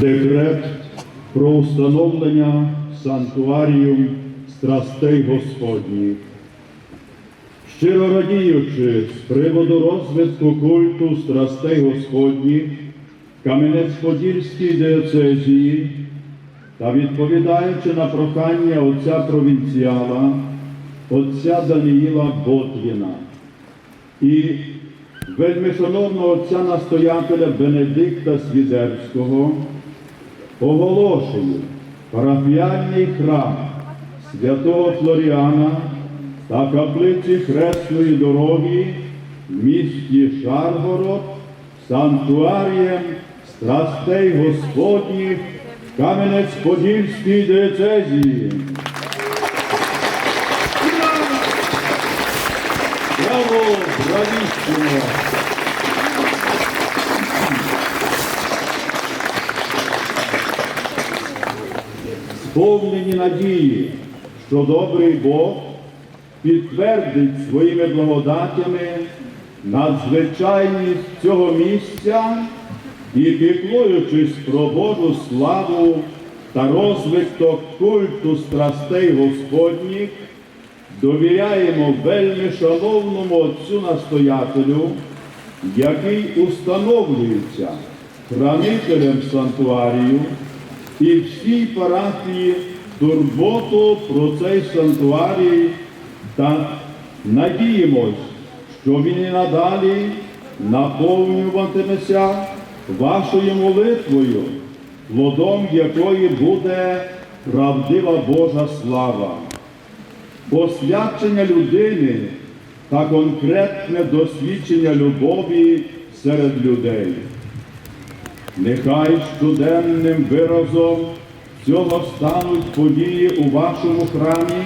Декрет про установлення санктуарію страстей Господніх. Щиро радіючи з приводу розвитку культу страстей Господніх Кам'янець-Подільській диоцезії та відповідаючи на прохання отця провінціала, отця Даниїла Ботвіна і вельми шановного отця настоятеля Бенедикта Свідерського, оголошую парафіальний храм святого Флоріана та каплиці Хресної дороги в місті Шаргород санктуарієм страстей Господніх Кам'янець-Подільській диецезії. Браво! Бравіссимо! Сповнені надії, що добрий Бог підтвердить своїми благодатями надзвичайність цього місця і піклуючись про Божу славу та розвиток культу страстей Господніх, довіряємо вельми шановному отцю настоятелю, який установлюється хранителем санктуарію і всій парафії турботу про цей санктуарій. Та надіємось, що він і надалі наповнюватиметься вашою молитвою, плодом якої буде правдива Божа слава посвячення людини та конкретне досвідчення любові серед людей. Нехай щоденним виразом цього стануть події у вашому храмі,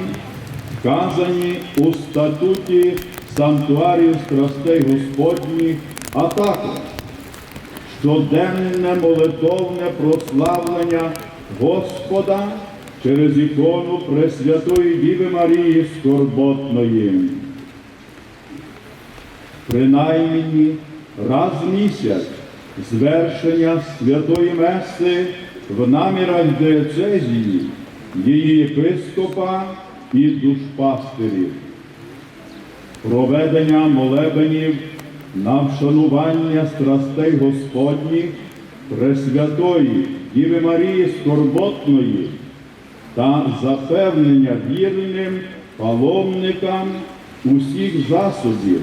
вказані у статуті Санктуарію страстей Господніх, а також щоденне молитовне прославлення Господа через ікону Пресвятої Діви Марії Скорботної. Принаймні раз в місяць звершення святої Меси в намірах диецезії, її єпископа і душпастирів проведення молебенів на вшанування страстей Господніх, Пресвятої Діви Марії Скорботної та запевнення вірним паломникам усіх засобів,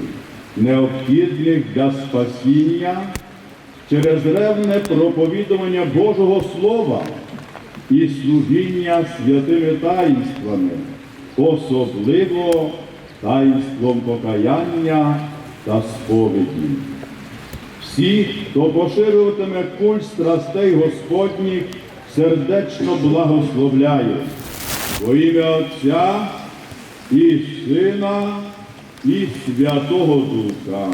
необхідних для спасіння через ревне проповідування Божого Слова і служіння святими таїнствами, особливо таїнством покаяння та сповіді. Всі, хто поширюватиме культ страстей Господніх, сердечно благословляє во ім'я Отця і Сина і Святого Духа.